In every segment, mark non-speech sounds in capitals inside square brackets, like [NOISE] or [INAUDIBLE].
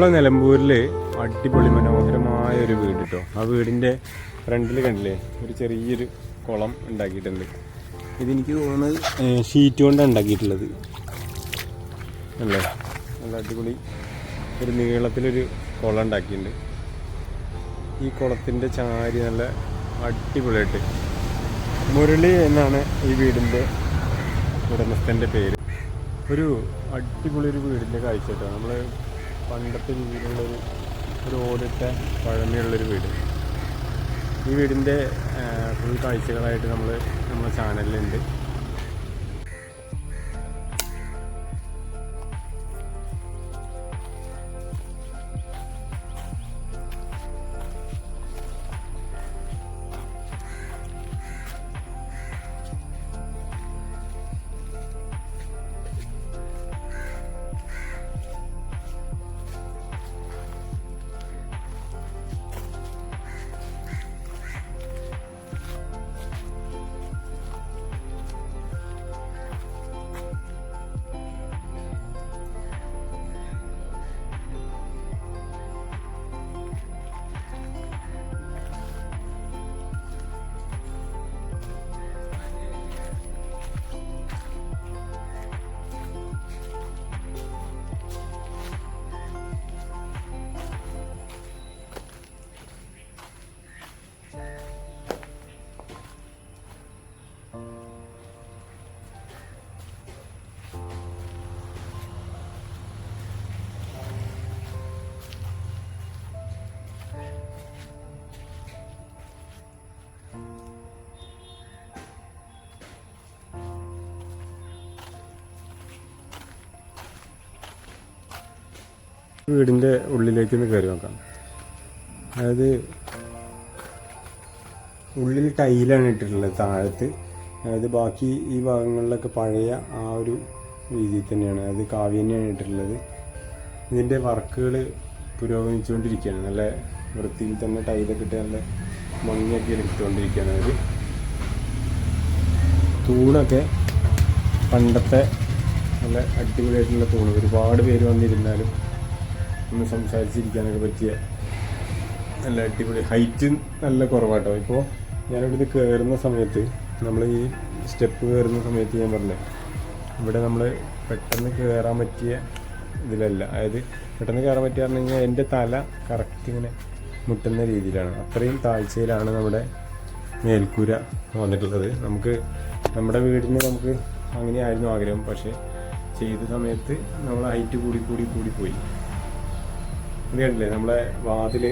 നമ്മളെ നിലമ്പൂരിൽ അടിപൊളി മനോഹരമായ ഒരു വീട് കേട്ടോ ആ വീടിന്റെ ഫ്രണ്ടിൽ കണ്ടില്ലേ? ഒരു ചെറിയൊരു കുളം ഉണ്ടാക്കിയിട്ടുണ്ട്. ഇതെനിക്ക് തോന്നുന്നത് ഷീറ്റ് കൊണ്ടാണ് ഉണ്ടാക്കിയിട്ടുള്ളത്. അല്ലേ? നല്ല അടിപൊളി ഒരു നീളത്തിലൊരു കുളം ഉണ്ടാക്കിയിട്ടുണ്ട്. ഈ കുളത്തിന്റെ ചാരി നല്ല അടിപൊളിയായിട്ട്. മുരളി എന്നാണ് ഈ വീടിന്റെ ഉടമസ്ഥന്റെ പേര്. ഒരു അടിപൊളി ഒരു വീടിന്റെ കാഴ്ച കേട്ടോ. നമ്മൾ പണ്ടത്തെ രീതിയിലുള്ളൊരു ഒരു ഓടിട്ട പഴമയുള്ളൊരു വീട്. ഈ വീടിന്റെ ഫുൾ കാഴ്ചകളായിട്ട് നമ്മൾ നമ്മുടെ ചാനലിലുണ്ട്. വീടിന്റെ ഉള്ളിലേക്ക് ഒന്ന് കയറി നോക്കാം. അതായത് ഉള്ളിൽ ടൈലാണ് ഇട്ടിട്ടുള്ളത് താഴത്ത്. അതായത് ബാക്കി ഈ ഭാഗങ്ങളിലൊക്കെ പഴയ ആ ഒരു രീതിയിൽ തന്നെയാണ്. അതായത് കാവ്യ തന്നെയാണ് ഇട്ടിട്ടുള്ളത്. ഇതിന്റെ വർക്കുകൾ പുരോഗമിച്ചുകൊണ്ടിരിക്കുകയാണ്. നല്ല വൃത്തിയിൽ തന്നെ ടൈലൊക്കെ ഇട്ട് നല്ല ഭംഗിയൊക്കെ എടുത്തുകൊണ്ടിരിക്കുകയാണ്. അവർ തൂണൊക്കെ പണ്ടത്തെ നല്ല അടിപൊളിയായിട്ടുള്ള തൂണ്. ഒരുപാട് പേര് വന്നിരുന്നാലും ഒന്ന് സംസാരിച്ചിരിക്കാനൊക്കെ പറ്റിയ നല്ല അടിപൊളി ഹൈറ്റ് നല്ല കുറവാട്ടോ. ഇപ്പോൾ ഞാനിവിടുന്ന് കയറുന്ന സമയത്ത് നമ്മൾ ഈ സ്റ്റെപ്പ് കയറുന്ന സമയത്ത് ഞാൻ പറഞ്ഞേ ഇവിടെ നമ്മൾ പെട്ടെന്ന് കയറാൻ പറ്റിയ ഇതിലല്ല. അതായത് പെട്ടെന്ന് കയറാൻ പറ്റിയ പറഞ്ഞു കഴിഞ്ഞാൽ എന്റെ തല കറക്റ്റ് ഇങ്ങനെ മുട്ടുന്ന രീതിയിലാണ്. അത്രയും താഴ്ചയിലാണ് നമ്മുടെ മേൽക്കൂര വന്നിട്ടുള്ളത്. നമുക്ക് നമ്മുടെ വീടിന് നമുക്ക് അങ്ങനെയായിരുന്നു ആഗ്രഹം. പക്ഷേ ചെയ്ത സമയത്ത് നമ്മൾ ഹൈറ്റ് കൂടി കൂടി കൂടി പോയി. ഇത് കണ്ടില്ലേ നമ്മളെ വാതിൽ?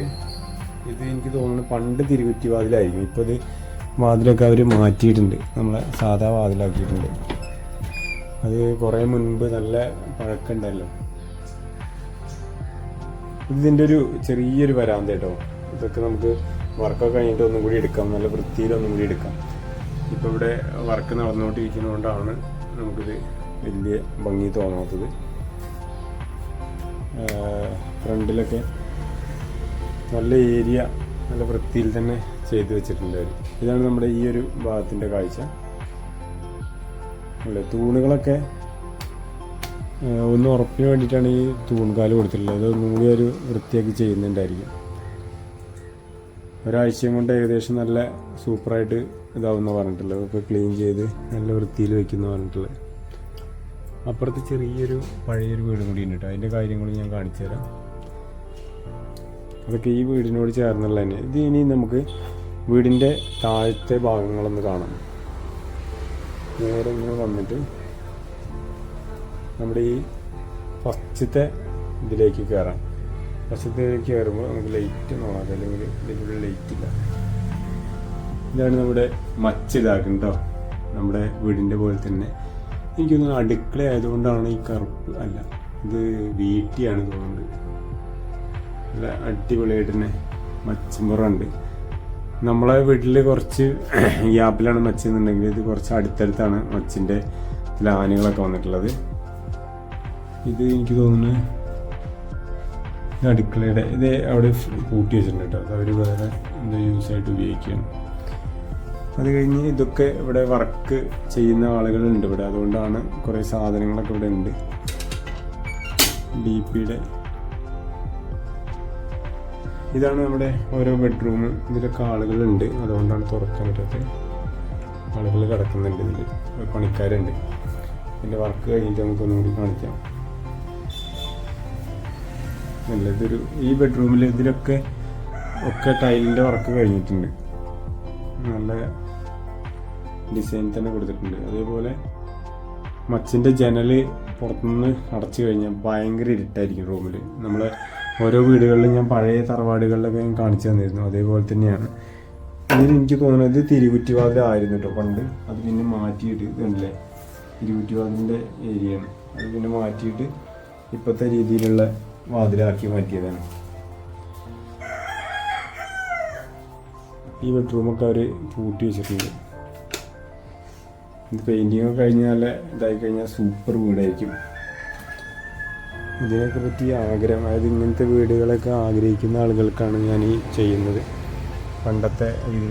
ഇത് എനിക്ക് തോന്നുന്നു പണ്ട് തിരുകുറ്റി വാതിലായിരിക്കും ഇപ്പോൾ ഇത് വാതിലൊക്കെ അവർ മാറ്റിയിട്ടുണ്ട്. നമ്മളെ സാധാ വാതിലാക്കിയിട്ടുണ്ട്. അത് കുറേ മുൻപ് നല്ല പഴക്കമുണ്ടല്ലോ ഇതിന്റെ ഒരു ചെറിയൊരു വരാന്ത കേട്ടോ. ഇതൊക്കെ നമുക്ക് വർക്കൊക്കെ കഴിഞ്ഞിട്ട് ഒന്നും കൂടി എടുക്കാം. നല്ല വൃത്തിയിൽ ഒന്നും കൂടി എടുക്കാം. ഇപ്പോൾ ഇവിടെ വർക്ക് നടന്നുകൊണ്ടിരിക്കുന്നതുകൊണ്ടാണ് നമുക്കിത് വലിയ ഭംഗി തോന്നാത്തത്. ഫ്രണ്ടിലൊക്കെ നല്ല ഏരിയ നല്ല വൃത്തിയിൽ തന്നെ ചെയ്തു വെച്ചിട്ടുണ്ട് അവർ ഇതാണ് നമ്മുടെ ഈ ഒരു ഭാഗത്തിന്റെ കാഴ്ച. അല്ലേ? തൂണുകളൊക്കെ ഒന്ന് ഉറപ്പിന് വേണ്ടിയിട്ടാണ് ഈ തൂൺകാൽ കൊടുത്തിട്ടുള്ളത്. അത് ഒന്നും കൂടി ഒരു വൃത്തിയാക്കി ചെയ്യുന്നുണ്ടായിരിക്കും. ഒരാഴ്ചയും കൊണ്ട് ഏകദേശം നല്ല സൂപ്പറായിട്ട് ഇതാവുമെന്ന് പറഞ്ഞിട്ടുള്ളത്. ഇപ്പോൾ ക്ലീൻ ചെയ്ത് നല്ല വൃത്തിയിൽ വെക്കുന്ന പറഞ്ഞിട്ടുള്ളത്. അപ്പുറത്ത് ചെറിയൊരു പഴയൊരു വീടും കൂടി ഉണ്ട് കേട്ടോ. അതിന്റെ കാര്യങ്ങളും ഞാൻ കാണിച്ചു തരാം അതൊക്കെ ഈ വീടിനോട് ചേർന്നുള്ള തന്നെ. ഇത് ഇനി നമുക്ക് വീടിന്റെ താഴത്തെ ഭാഗങ്ങളൊന്ന് കാണാം. നേരെ ഇങ്ങനെ വന്നിട്ട് നമ്മുടെ ഈ ഫസ്റ്റത്തെ ഇതിലേക്ക് കയറാം ഫസ്റ്റത്തേക്ക് കയറുമ്പോൾ നമുക്ക് ലൈറ്റ് നോക്കാം അല്ലെങ്കിൽ ഇതിലുള്ള ലൈറ്റ് ഇല്ല. ഇതാണ് നമ്മുടെ മച്ച് ഇതാക്കുന്നത് നമ്മുടെ വീടിന്റെ പോലെ തന്നെ. എനിക്കൊന്ന് അടുക്കള ആയതുകൊണ്ടാണ് ഈ കറുപ്പ് അല്ല. ഇത് വീട്ടിയാണ് തോന്നുന്നത്. നല്ല അടിപൊളിയായിട്ട് തന്നെ മച്ചുമ്പുറമുണ്ട് നമ്മളെ വീട്ടിൽ കുറച്ച് [CLEARS THROAT] ഗ്യാപ്പിലാണ് മച്ചെന്നുണ്ടെങ്കിൽ ഇത് കുറച്ച് അടുത്തടുത്താണ് മച്ചിന്റെ ലാനുകളൊക്കെ വന്നിട്ടുള്ളത്. ഇത് എനിക്ക് തോന്നുന്നു അടുക്കളയുടെ ഇത് അവിടെ കൂട്ടി വെച്ചിട്ടുണ്ട് കേട്ടോ. അത് അവർ വേറെ എന്തോ യൂസായിട്ട് ഉപയോഗിക്കുകയാണ്. അത് കഴിഞ്ഞ് ഇതൊക്കെ ഇവിടെ വർക്ക് ചെയ്യുന്ന ആളുകളുണ്ട് ഇവിടെ. അതുകൊണ്ടാണ് കുറേ സാധനങ്ങളൊക്കെ ഇവിടെ ഉണ്ട്. ഡി പിയുടെ ഇതാണ് നമ്മുടെ ഓരോ ബെഡ്റൂം ഇതിലൊക്കെ ആളുകളുണ്ട് അതുകൊണ്ടാണ് തുറക്കാൻ പറ്റാത്തത്. ആളുകൾ കിടക്കുന്നുണ്ട് ഇതിൽ പണിക്കാരുണ്ട്. ഇതിന്റെ വർക്ക് കഴിഞ്ഞിട്ട് നമുക്ക് ഒന്നുകൂടി കാണിക്കാം. നല്ല ഇതൊരു ഈ ബെഡ്റൂമിൽ ഇതിലൊക്കെ ഒക്കെ ടൈലിന്റെ വർക്ക് കഴിഞ്ഞിട്ടുണ്ട്. നല്ല ഡിസൈൻ തന്നെ കൊടുത്തിട്ടുണ്ട്. അതേപോലെ മച്ചിന്റെ ജനൽ പുറത്തുനിന്ന് അടച്ചു കഴിഞ്ഞാൽ ഭയങ്കര ഇരുട്ടായിരിക്കും റൂമിൽ നമ്മൾ ഓരോ വീടുകളിലും ഞാൻ പഴയ തറവാടുകളിലൊക്കെ ഞാൻ കാണിച്ചു തന്നിരുന്നു. അതേപോലെ തന്നെയാണ്. ഇതിന് എനിക്ക് തോന്നുന്നത് തിരുകുറ്റിവാതിലായിരുന്നു കേട്ടോ പണ്ട്. അത് പിന്നെ മാറ്റിയിട്ട് ഇതുണ്ടല്ലേ തിരുകുറ്റിവാതിലിന്റെ ഏരിയയാണ്. അത് പിന്നെ മാറ്റിയിട്ട് ഇപ്പോഴത്തെ രീതിയിലുള്ള വാതിലാക്കി മാറ്റിയതാണ്. ഈ ബെഡ്റൂമൊക്കെ അവർ പൂട്ടി വെച്ചിട്ടുണ്ട്. ഇത് പെയിന്റിങ് ഒക്കെ കഴിഞ്ഞാൽ ഇതായി കഴിഞ്ഞാൽ സൂപ്പർ വീടായിരിക്കും. ഇതിനൊക്കെ പറ്റിയ ആഗ്രഹം. അതായത് ഇങ്ങനത്തെ വീടുകളൊക്കെ ആഗ്രഹിക്കുന്ന ആളുകൾക്കാണ് ഞാൻ ഈ ചെയ്യുന്നത്. പണ്ടത്തെ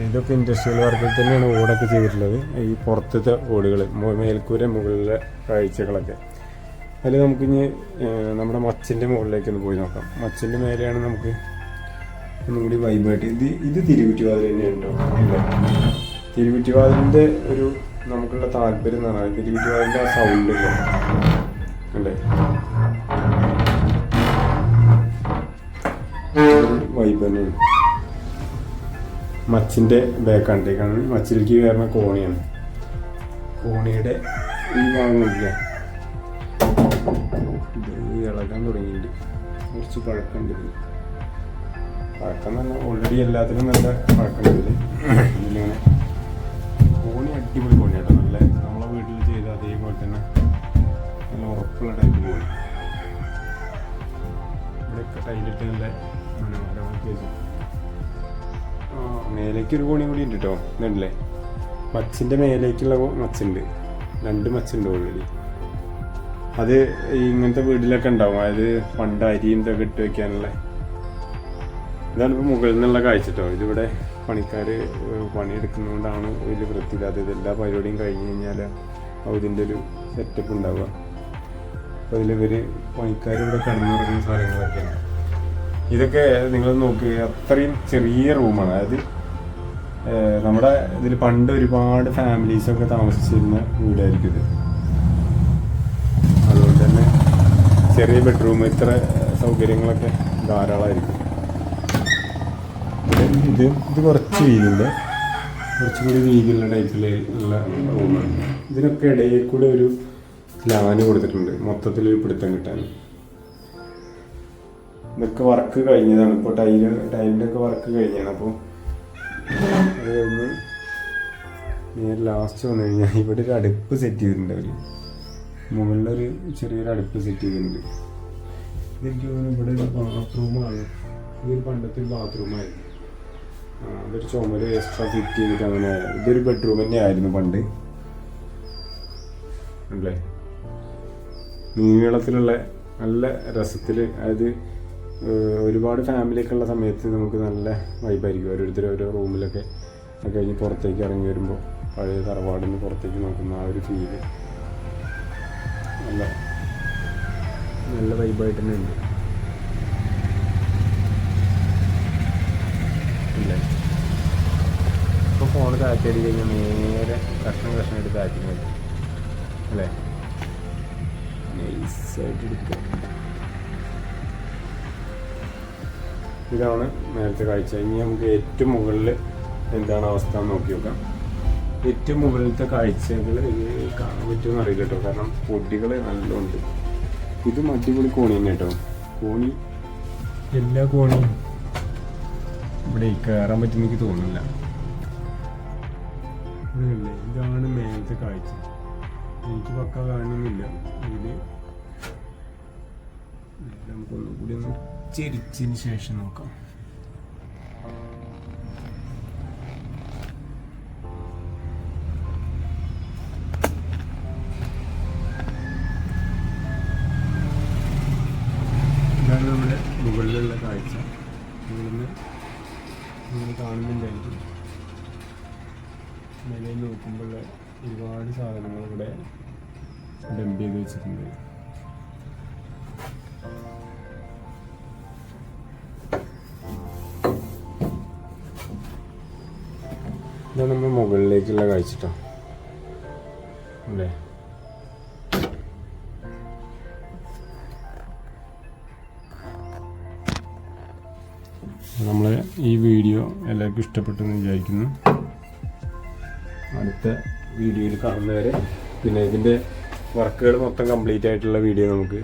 ഇതൊക്കെ ഇൻഡസ്ട്രിയൽ വർക്കിൽ തന്നെയാണ് ഓടൊക്കെ ചെയ്തിട്ടുള്ളത്. ഈ പുറത്തത്തെ ഓടുകൾ മേൽക്കൂര മുകളിലെ കാഴ്ചകളൊക്കെ. അതിൽ നമുക്കിനി നമ്മുടെ മച്ചിന്റെ മുകളിലേക്ക് ഒന്ന് പോയി നോക്കാം. മച്ചിന്റെ മേലെയാണ് നമുക്ക് ഒന്നും കൂടി വൈബായിട്ട് ഇത് ഇത് തിരുവിറ്റിവാതിൽ തന്നെയാണ് കേട്ടോ തിരുവിറ്റിവാതിലിന്റെ ഒരു നമുക്കുള്ള താല്പര്യം എന്ന് പറഞ്ഞാൽ തിരുവുറ്റിവാതിലിന്റെ ആ സൗണ്ട് അല്ലേ? വൈബ് തന്നെയാണ് മച്ചിന്റെ ബാക്കാണ്ടേക്കാണ് മച്ചിലേക്ക് കയറുന്ന കോണിയാണ് കോണിയുടെ ഈ ഭാഗങ്ങളില്ലേ ഇളകാൻ തുടങ്ങിയിട്ടുണ്ട്. കുറച്ച് പഴക്കമുണ്ട് ഇതിന്. പഴക്കം തന്നെ ഓൾറെഡി എല്ലാത്തിനും നല്ല പഴക്കമുണ്ട് കോണി അടിപൊളി കോണിയാണ് നല്ല നമ്മളെ വീട്ടിൽ ചെയ്ത അതേപോലെ തന്നെ നല്ല ഉറപ്പുള്ള ടൈപ്പ് കോണി. ഇവിടെയൊക്കെ ടൈലിട്ട് നല്ല മേലേക്ക് ഒരു കോണി കൂടി ഉണ്ട് കേട്ടോ ഇതുണ്ടല്ലേ? മച്ചിന്റെ മേലേക്കുള്ള മച്ചുണ്ട്. രണ്ട് മച്ചുണ്ട് ഓൾറെഡി അത് ഇങ്ങനത്തെ വീട്ടിലൊക്കെ ഉണ്ടാവും. അതായത് പണ്ട് അരിയും ഇതൊക്കെ ഇട്ട് വെക്കാനുള്ള. ഇതാണ് ഇപ്പോൾ മുകളിൽ നിന്നുള്ള കാഴ്ച കേട്ടോ ഇതിവിടെ പണിക്കാർ പണിയെടുക്കുന്നതുകൊണ്ടാണ് വലിയ വൃത്തിയില്ലാത്തത് എല്ലാ പരിപാടിയും കഴിഞ്ഞ് കഴിഞ്ഞാൽ ഇതിന്റെ ഒരു സെറ്റപ്പ് ഉണ്ടാവുക. അപ്പോൾ ഇതിലിവർ പണിക്കാർ ഇവിടെ കിടന്നുറങ്ങുന്ന സ്ഥലങ്ങളൊക്കെയാണ് ഇതൊക്കെ നിങ്ങൾ നോക്കുക അത്രയും ചെറിയ റൂമാണ്. അതായത് നമ്മുടെ ഇതിൽ പണ്ട് ഒരുപാട് ഫാമിലീസൊക്കെ താമസിച്ചിരുന്ന വീടായിരിക്കും ഇത്. അതുകൊണ്ട് തന്നെ ചെറിയ ബെഡ്റൂം ഇത്ര സൗകര്യങ്ങളൊക്കെ ധാരാളമായിരിക്കും. ഇത് ഇത് കുറച്ച് കുറച്ചും കുറച്ചുകൂടി വീതിയുള്ള ടൈപ്പിൽ ഉള്ള റൂമാണ്. ഇതിനൊക്കെ ഇടയിൽ കൂടെ ഒരു ലാന് കൊടുത്തിട്ടുണ്ട്. മൊത്തത്തിൽ ഒരു പിടുത്തം കിട്ടാൻ. ഇതൊക്കെ വർക്ക് കഴിഞ്ഞതാണ്. ഇപ്പോൾ ടൈൽ ടൈലിന്റെ ഒക്കെ വർക്ക് കഴിഞ്ഞാണ് അപ്പോൾ നേരെ ലാസ്റ്റ് വന്നു കഴിഞ്ഞാൽ ഇവിടെ ഒരു അടുപ്പ് സെറ്റ് ചെയ്തിട്ടുണ്ട് അവർ മുകളിലൊരു ചെറിയൊരു അടുപ്പ് സെറ്റ് ചെയ്തിട്ടുണ്ട്. ഇതെനിക്ക് തോന്നുന്നു ഇവിടെ ഒരു ബാത്റൂമാണ് ഇതൊരു പണ്ടത്തെ ഒരു ബാത്റൂമായിരുന്നു അതൊരു ചുമര് എക്സ്ട്രാ ഫിറ്റ് ചെയ്തിട്ട് അങ്ങനെ ഇതൊരു ബെഡ്റൂം തന്നെ ആയിരുന്നു പണ്ട്. അല്ലേ? നീളത്തിലുള്ള നല്ല രസത്തിൽ അതായത് ഒരുപാട് ഫാമിലിയൊക്കെ ഉള്ള സമയത്ത് നമുക്ക് നല്ല വൈബായിരിക്കും ഓരോരുത്തർ ഓരോ റൂമിലൊക്കെ അത് കഴിഞ്ഞ് പുറത്തേക്ക് ഇറങ്ങി വരുമ്പോൾ പഴയ തറവാടിൽ നിന്ന് പുറത്തേക്ക് നോക്കുന്ന ആ ഒരു ഫീൽ നല്ല നല്ല വൈബായിട്ട് തന്നെ ഉണ്ട്. ഇപ്പോൾ ഫോൺ കാറ്റടി കഴിഞ്ഞാൽ നേരെ കഷ്ണം കഷ്ണമായിട്ട് താഴ്ത്തി അല്ലേ? നൈസായിട്ട് എടുക്കുക. ഇതാണ് നേരത്തെ കാഴ്ച. ഇനി നമുക്ക് ഏറ്റവും മുകളിൽ എന്താണ് അവസ്ഥ എന്ന് നോക്കി നോക്കാം. ഏറ്റവും മുകളിലത്തെ കാഴ്ചകൾ കാണാൻ പറ്റുമെന്ന് അറിയില്ല കേട്ടോ. കാരണം പൊടികൾ നല്ലോണ്ട്. ഇത് അടിപൊളി കോണി തന്നെ കേട്ടോ. കോണി എല്ലാ കോണിയും ഇവിടെ കയറാൻ പറ്റും എനിക്ക് തോന്നുന്നില്ല. ഇതല്ലേ, ഇതാണ് മേലത്തെ കാഴ്ച. എനിക്ക് പക്ക കാണുന്നില്ല. ഇതിൽ നമുക്കൊന്നും കൂടി ഒന്ന് ചെരിച്ചതിന് ശേഷം നോക്കാം. കാഴ്ച. കാണുന്നുണ്ടായിരിക്കും. നിലയിൽ നോക്കുമ്പോൾ ഒരുപാട് സാധനങ്ങൾ ഇവിടെ ഡംപ് ചെയ്ത് വെച്ചിട്ടുണ്ട്. ഇതാണ് നമ്മൾ മുകളിലേക്കുള്ള കാഴ്ചട്ടോ. അല്ലേ? നമ്മൾ ഈ വീഡിയോ എല്ലാവർക്കും ഇഷ്ടപ്പെട്ടെന്ന് വിചാരിക്കുന്നു. അടുത്ത വീഡിയോയിൽ കാണുന്നവരെ പിന്നെ ഇതിന്റെ വർക്കുകൾ മൊത്തം കംപ്ലീറ്റ് ആയിട്ടുള്ള വീഡിയോ നമുക്ക്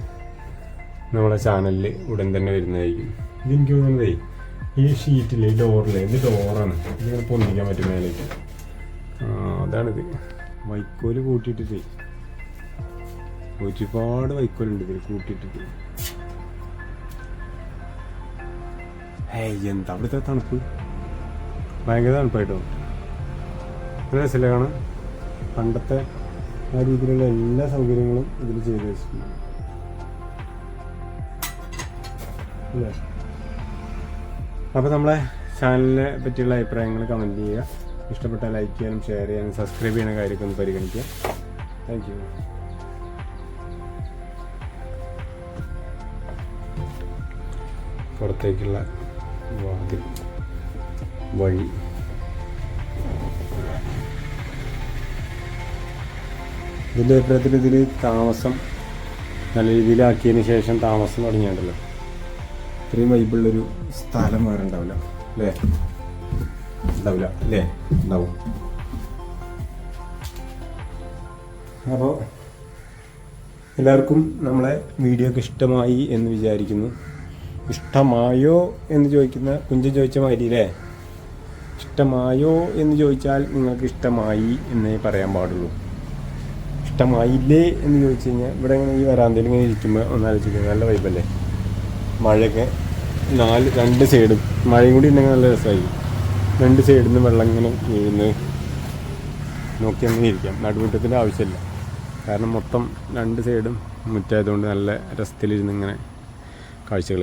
നമ്മളെ ചാനലിൽ ഉടൻ തന്നെ വരുന്നതായിരിക്കും. ഇതെനിക്ക് തോന്നുന്നതേ ഈ ഷീറ്റിൽ ഈ ഡോറിൽ ഇത് ഡോറാണ് ഇതിങ്ങനെ പൊന്നിക്കാൻ പറ്റും മേലേക്ക്. അതാണിത്. വൈക്കോൽ കൂട്ടിയിട്ടിട്ട്. ഒരുപാട് വൈക്കോലുണ്ട് ഇതിൽ കൂട്ടിയിട്ടിട്ട്. എന്താ അവിടുത്തെ തണുപ്പ്? ഭയങ്കര തണുപ്പായിട്ടോ? നല്ല രസമില്ല കാണാൻ? പണ്ടത്തെ ആ രീതിയിലുള്ള എല്ലാ സൗകര്യങ്ങളും ഇതിൽ ചെയ്ത് വെച്ചിട്ടുണ്ട്. അല്ലേ? അപ്പോൾ നമ്മളെ ചാനലിനെ പറ്റിയുള്ള അഭിപ്രായങ്ങൾ കമന്റ് ചെയ്യുക. ഇഷ്ടപ്പെട്ട ലൈക്ക് ചെയ്യാനും ഷെയർ ചെയ്യാനും സബ്സ്ക്രൈബ് ചെയ്യുന്ന കാര്യമൊക്കെ ഒന്ന് പരിഗണിക്കുക. താങ്ക് യു പുറത്തേക്കുള്ള വാതിൽ വഴി. ഇതിന്റെ അഭിപ്രായത്തിൽ ഇതിൽ താമസം നല്ല രീതിയിലാക്കിയതിന് ശേഷം താമസം തുടങ്ങിയുണ്ടല്ലോ ഇത്രയും വൈബിളുള്ളൊരു സ്ഥലം വേറെ ഉണ്ടാവില്ല അല്ലേ ഉണ്ടാവില്ല. അല്ലേ ഉണ്ടാവും. അപ്പോൾ എല്ലാവർക്കും നമ്മളെ വീഡിയോ ഒക്കെ ഇഷ്ടമായി എന്ന് വിചാരിക്കുന്നു. ഇഷ്ടമായോ എന്ന് ചോദിക്കുന്ന കുഞ്ചൻ ചോദിച്ച മാതിരി അല്ലേ ഇഷ്ടമായോ എന്ന് ചോദിച്ചാൽ നിങ്ങൾക്ക് ഇഷ്ടമായി എന്നേ പറയാൻ പാടുള്ളൂ. ഇഷ്ടമായില്ലേ എന്ന് ചോദിച്ചു കഴിഞ്ഞാൽ ഇവിടെ ഇങ്ങനെ ഈ വരാന്തയിൽ ഇങ്ങനെ ഇരിക്കുമ്പോൾ ഒന്നാലോചിക്കുന്നത് നല്ല വൈബല്ലേ? മഴയൊക്കെ നാല് രണ്ട് സൈഡും. മഴയും കൂടി ഉണ്ടെങ്കിൽ നല്ല രസമായി. രണ്ട് സൈഡിൽ നിന്ന് വെള്ളം ഇങ്ങനെ വീഴുന്ന. നോക്കി അങ്ങനെ ഇരിക്കാം. നടുമുറ്റത്തിന്റെ ആവശ്യമില്ല. കാരണം മൊത്തം രണ്ട് സൈഡും മുറ്റായതുകൊണ്ട് നല്ല രസത്തിലിരുന്ന് ഇങ്ങനെ കാഴ്ചകൾ